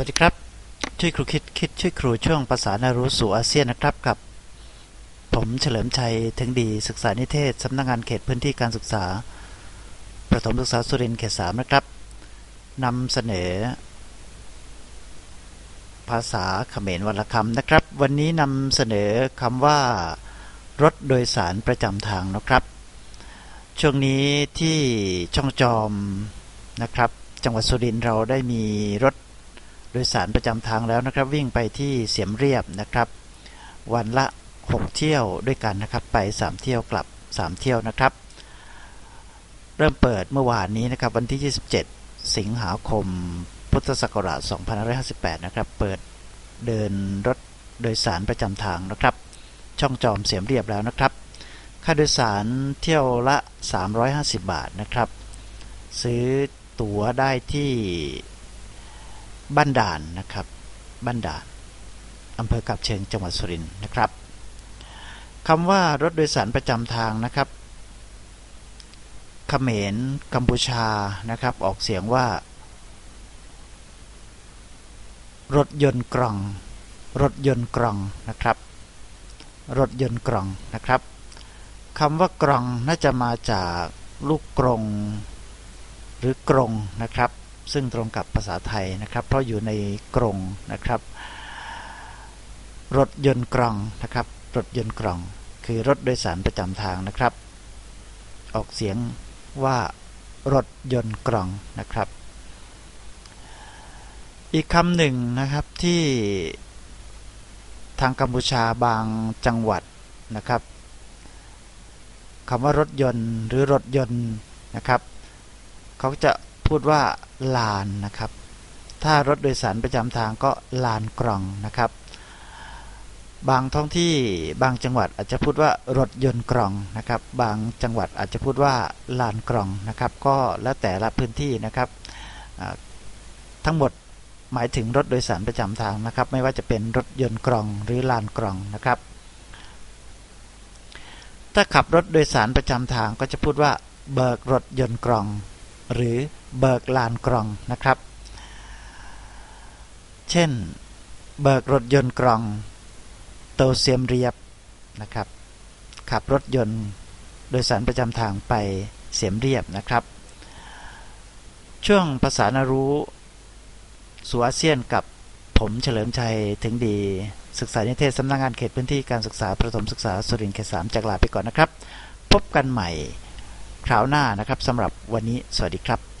วัสดีครับช่วยครูคิดคิดช่วยครูช่วงภาษานารู้สู่อาเซียนนะครับกับ ผมเฉลิมชัยถึงดีศึกษานิเทศสำนักงานเขตพื้นที่การศึกษา ประถมศึกษาสุรินทร์เขตสามนะครับนำเสนอ ภาษาเขมรวรรณคำนะครับ วันนี้นำเสนอคำว่า รถโดยสารประจำทางนะครับ ช่วงนี้ที่ช่องจอมนะครับ จังหวัดสุรินทร์เราได้มีรถ ยสารประจำทางแล้วนะครับ วิ่งไปที่เสียมเรียบนะครับ วันละ 6 เที่ยวด้วยกันนะครับ ไป 3 เที่ยวกลับ 3 เที่ยวนะครับ เริ่มเปิดเมื่อวานนี้นะครับ วันที่ 27 สิงหาคม พุทธศักราช 2558 นะครับ เปิดเดินรถโดยสารประจำทางนะครับ ช่องจอมเสียมเรียบแล้วนะครับ ค่าโดยสารเที่ยวละ 350 บาทนะครับ ซื้อตั๋วได้ที่ บ้านด่านนะครับ บ้านด่านอำเภอกับเชิงจังหวัดสุรินทร์นะครับคำว่ารถโดยสารประจำทางนะครับเขมรกัมพูชานะครับ ออกเสียงว่า รถยนต์กล่อง รถยนต์กล่องนะครับ รถยนต์กล่องนะครับคำว่ากล่องน่าจะมาจากลูกกรงหรือกรงนะครับ ซึ่งตรงกับภาษาไทยนะครับ เพราะอยู่ในกรงนะครับ รถยนต์กลองนะครับ รถยนต์กลอง คือรถโดยสารประจำทางนะครับ ออกเสียงว่ารถยนต์กลองนะครับ อีกคำหนึ่งนะครับที่ทางกัมพูชาบางจังหวัดนะครับคำว่ารถยนต์หรือรถยนต์นะครับ เขาจะพูดว่า ลานนะครับ ถ้ารถโดยสารประจำทางก็ลานกล่องนะครับ บางท้องที่บางจังหวัดอาจจะพูดว่ารถยนต์กล่องนะครับ บางจังหวัดอาจจะพูดว่าลานกล่องนะครับ ก็แล้วแต่ละพื้นที่นะครับทั้งหมดหมายถึงรถโดยสารประจำทางนะครับ ไม่ว่าจะเป็นรถยนต์กล่องหรือลานกล่องนะครับ ถ้าขับรถโดยสารประจำทางก็จะพูดว่าเบิกรถยนต์กล่อง หรือ เบิกลานกรองนะครับ เช่น เบิกรถยนต์กรอง โตเซียมเรียบนะครับ ขับรถยนต์โดยสารประจำทางไปเสียมเรียบนะครับ ช่วงภาษานารู้สุอาเซียนกับผมเฉลิมชัยถึงดีศึกษานิเทศสำนักงงานเขตพื้นที่การศึกษาประถมศึกษาสุรินทร์เขตสามจากลาไปก่อนนะครับ พบกันใหม่คราวหน้านะครับสำหรับวันนี้สวัสดีครับ